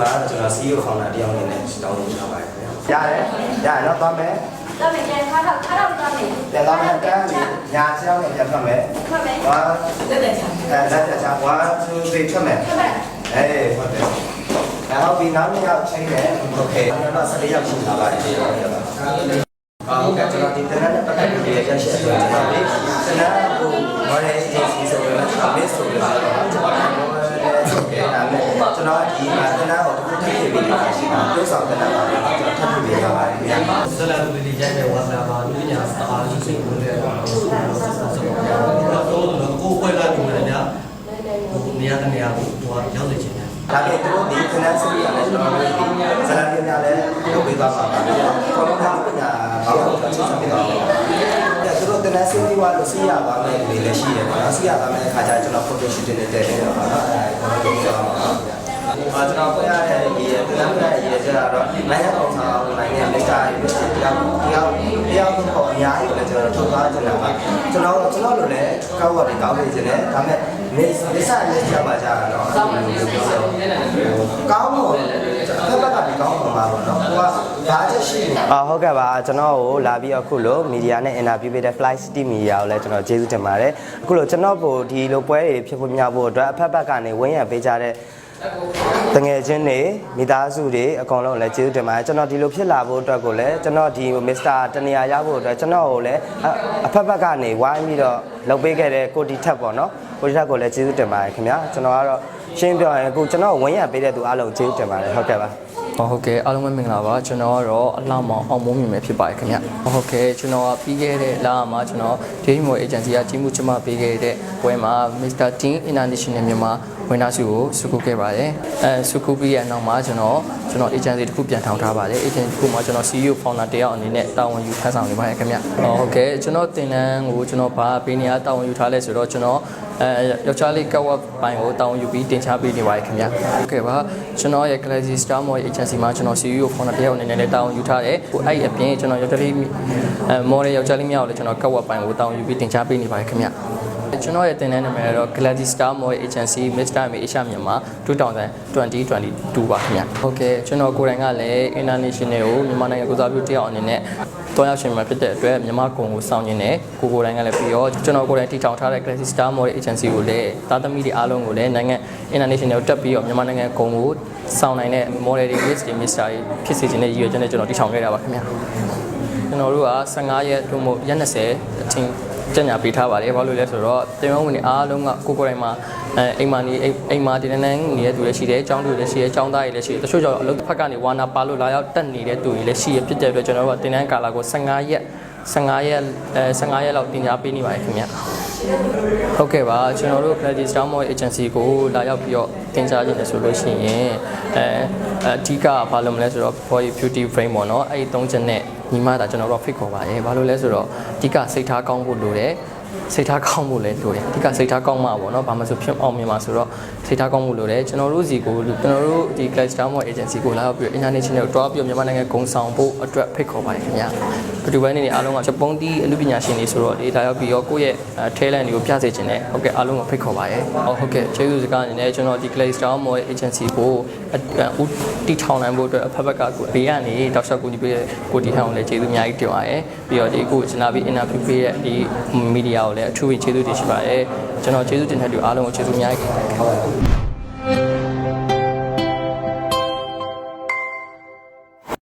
မှာကျွန်တော် CEO founder တယောက်အနေနဲ့တောင်းပန်ထားပါတယ်ခင်ဗျာရတယ်ရတယ်တော့သွားမယ်သွားမယ်ပြန်ခါတော့ခါတော့သွားမယ်ပြန်သွားမယ်တန်းပြီညာချောင်းနဲ့ပြန်ထွက်မယ်ထွက်မယ်ဝါလက်လက်ချာလက်လက်ချာဝါသူသိထွက်မယ်ထွက်မယ်အေးဟုတ်တယ်然后比南面要轻点，OK。那那是你要平常吧？啊，我感觉到你在那那那那边也在写。 ကျွန်တော်ဒီမှာတနက်ကိုတစ်ခုထပ်ပြီးပြီးရှိတာတိုးဆောင်တနက်ပါကျွန်တော်ထပ်ပြီးရပါတယ်ခင်ဗျာဆလာလူတွေရိုက်တဲ့ဝါသနာမှာလူညာစတားရှိစိတ်ဝင်တဲ့တော့တော့ကိုယ်ခွဲလာပြီးလည်းညာနေရာတနေရာကိုဟိုရောက်နေချင်တယ်ဒါပေမဲ့သူတို့ဒီ finance စီရတယ်ကျွန်တော်တို့ဒီဇာတ်ပြညာလည်းလုပ်ပေးသွားပါပါ။ကျွန်တော်တို့ကညာဘာလို့ဆက်ဆက်ပြတော့လဲ။သူ တို့တနက်စီဝါလို့စီရပါမယ်လေလည်းရှိတယ်ပေါ့နော်။စီရပါမယ်အခါကျကျွန်တော် photo shoot တွေတက်နေတော့ပါတော့။အဲကျွန်တော်တို့ပြောပါမယ်။အာကျွန်တော်ပြရတဲ့ဒီတနက်ပြရရဲ့ကျတော့နိုင်ငံတော်ဆောင်နိုင်ငံလက်ကားတွေတယောက်တယောက်တယောက်တော့အများကြီးလည်းကျွန်တော်ထုတ်သွားကြတာပါ။ကျွန်တော်ကျွန်တော်တို့လည်းကောက်ဝတ်တွေကောင်းနေခြင်းနဲ့ဒါပေမဲ့မစ္စမစ္စလက်ကြပါကြတော့ကောင်းလို့ဖက်ဖက်ကဒီကောင်းမှာပါတော့ကိုက ဘာချက်ရှိနေအာဟုတ်ကဲ့ပါကျွန်တော်ကိုလာပြီးအခုလို့မီဒီယာနဲ့အင်တာဗျူးပေးတဲ့ Fly City Media ကိုလည်းကျွန်တော်ကျေးဇူးတင်ပါတယ်အခုလို့ကျွန်တော်ကိုဒီလိုပွဲတွေဖြစ်ဖို့မြောက်ဖို့အတွက်အဖက်ဖက်ကနေဝင်းရံပေးကြတဲ့တငယ်ချင်းတွေမိသားစုတွေအကုန်လုံးလည်းကျေးဇူးတင်ပါတယ်ကျွန်တော်ဒီလိုဖြစ်လာဖို့အတွက်ကိုလည်းကျွန်တော်ဒီမစ္စတာတနေရာရဖို့အတွက်ကျွန်တော်ကိုလည်းအဖက်ဖက်ကနေဝိုင်းပြီးတော့လုပ်ပေးခဲ့တဲ့ကိုတီထက်ပေါ့နော်ကိုတီထက်ကိုလည်းကျေးဇူးတင်ပါတယ်ခင်ဗျာကျွန်တော်ကတော့ရှင်းပြောရင်အခုကျွန်တော်ဝင်းရံပေးတဲ့သူအားလုံးကျေးဇူးတင်ပါတယ်ဟုတ်ကဲ့ပါ ဟုတ်ကဲ့အားလုံးပဲမင်္ဂလာပါကျွန်တော်ကတော့အလှမောင်အောင်မိုးမြင်ပဲဖြစ်ပါတယ်ခင်ဗျဟုတ်ကဲ့ကျွန်တော်ကပြီးခဲ့တဲ့လမှာကျွန်တော် Daily Mo Agency ကကြီးမှုချမပေးခဲ့တဲ့ပွဲမှာ Mr. Teen International မြန်မာ ဝင်သားစုကိုစုခုခဲ့ပါတယ်အဲစုခုပြီးရနောက်မှာကျွန်တော်ကျွန်တော် agency တစ်ခုပြန်ထောင်ထားပါတယ် agency တစ်ခုမှာကျွန်တော် CEO founder တယောက်အနေနဲ့တာဝန်ယူထမ်းဆောင်နေပါတယ်ခင်ဗျဟုတ်ကဲ့ကျွန်တော်တင်တန်းကိုကျွန်တော်ဘာပေးနေရတာဝန်ယူထားလဲဆိုတော့ကျွန်တော်အဲယောက်ျားလေးကောက်ဝက်ပိုင်းကိုတာဝန်ယူပြီးတင်ချပေးနေပါတယ်ခင်ဗျဟုတ်ကဲ့ပါကျွန်တော်ရဲ့ Galaxy Star Mall agency မှာကျွန်တော် CEO founder တယောက်အနေနဲ့လည်းတာဝန်ယူထားတယ်ဟိုအဲ့ဒီအပြင်ကျွန်တော်ယောက်ျားလေးအဲ model ယောက်ျားလေးများကိုလည်းကျွန်တော်ကောက်ဝက်ပိုင်းကိုတာဝန်ယူပြီးတင်ချပေးနေပါတယ်ခင်ဗျ ကျွန်တော်ရဲ့တင်တဲ့နာမည်ကတော့ Galaxy Star Mall Agency Mr. Ame Asia မြန်မာ2022ပါခင်ဗျဟုတ်ကဲ့ကျွန်တော်ကိုယ်တိုင်ကလည်း international ကိုမြန်မာနိုင်ငံကိုစားပြုတယောက်အနေနဲ့တွန်းရောက်ရှင်မှာဖြစ်တဲ့အတွက်မြန်မာကုံကိုစောင့်ရင်းနဲ့ကိုကိုယ်တိုင်ကလည်းပြီးတော့ကျွန်တော်ကိုယ်တိုင်တည်ထောင်ထားတဲ့ Galaxy Star Mall Agency ကိုလည်းသားသမီးတွေအားလုံးကိုလည်းနိုင်ငံ international တက်ပြီးတော့မြန်မာနိုင်ငံကုံကိုစောင့်နိုင်တဲ့ model တွေ miss တွေ mister တွေဖြစ်စေချင်တဲ့ရည်ရွယ်ချက်နဲ့ကျွန်တော်တည်ထောင်ခဲ့တာပါခင်ဗျကျွန်တော်တို့က15ရက်တို့မို့ရက်20အချင်း ကြညာပေးထားပါတယ်ဘာလို့လဲဆိုတော့တင်မဝင်နေအားလုံးကကိုကိုယ်တိုင်မှာအဲအိမ်မာနေအိမ်မာတင်နေနေတဲ့သူလည်းရှိတယ်အကြောင်းသူလည်းရှိတယ်အကြောင်းသားတွေလည်းရှိတယ်တချို့ကြောင့်အလုပ်ဖက်ကနေဝါနာပါလို့လာရောက်တက်နေတဲ့သူတွေလည်းရှိရဖြစ်တဲ့အတွက်ကျွန်တော်တို့ကတင်တန်းကာလာကို15ရက်15ရက်အဲ15ရက်လောက်တင် जा ပေးနေပါတယ်ခင်ဗျဟုတ်ကဲ့ပါကျွန်တော်တို့ Credit Star Mall Agency ကိုလာရောက်ပြီးတော့တင် जा ခြင်းလည်းဆိုလို့ရှိရင်အဲအဓိကဘာလို့မလဲဆိုတော့ body beauty frame ပေါ့နော်အဲ့ဒီသုံးချက်နဲ့ညီမတာကျွန်တော်တို့ဖိတ်ခေါ်ပါတယ်ဘာလို့လဲဆိုတော့ အဓိကစိတ်ထားကောင်းဖို့လိုတယ် စိတ်ထားကောင်းဖို့လည်းလိုတယ်အဓိကစိတ်ထားကောင်းမှပေါ့နော်ဘာမှဆိုဖြစ်အောင်မြင်မှာဆိုတော့စိတ်ထားကောင်းဖို့လိုတယ်ကျွန်တော်တို့စီကိုကျွန်တော်တို့ဒီ Class Star Mall Agency ကိုလာရောက်ပြီး international ကိုတွားပြီးမြန်မာနိုင်ငံဂုံဆောင်ဖို့အတွက်ဖိတ်ခေါ်ပါတယ်ခင်ဗျာဘယ်သူပဲနေနေအားလုံးကဂျပန်တီအမှုပညာရှင်တွေဆိုတော့ဒီလာရောက်ပြီးတော့ကိုယ့်ရဲ့ talent တွေကိုပြစေချင်တယ်ဟုတ်ကဲ့အားလုံးကိုဖိတ်ခေါ်ပါတယ်ဟုတ်ကဲ့ကျေးဇူးစကားအနေနဲ့ကျွန်တော်ဒီ Class Star Mall Agency ကိုဦးတီထောင်နိုင်ဖို့အတွက်အဖက်ဖက်ကကိုဘေးကနေတောက်လျှောက်ကူညီပေးတဲ့ကိုတီထောင်ကိုလည်းကျေးဇူးအများကြီးတင်ပါတယ်ပြီးတော့ဒီအခုကျွန်တော်ပြီး interview ပေးတဲ့ဒီ media ကိုလည်းအထူးကျေးဇူးတင်ရှိပါတယ်ကျွန်တော်ကျေးဇူးတင်တဲ့လူအားလုံးကိုကျေးဇူးအများကြီးတင်ပါတယ်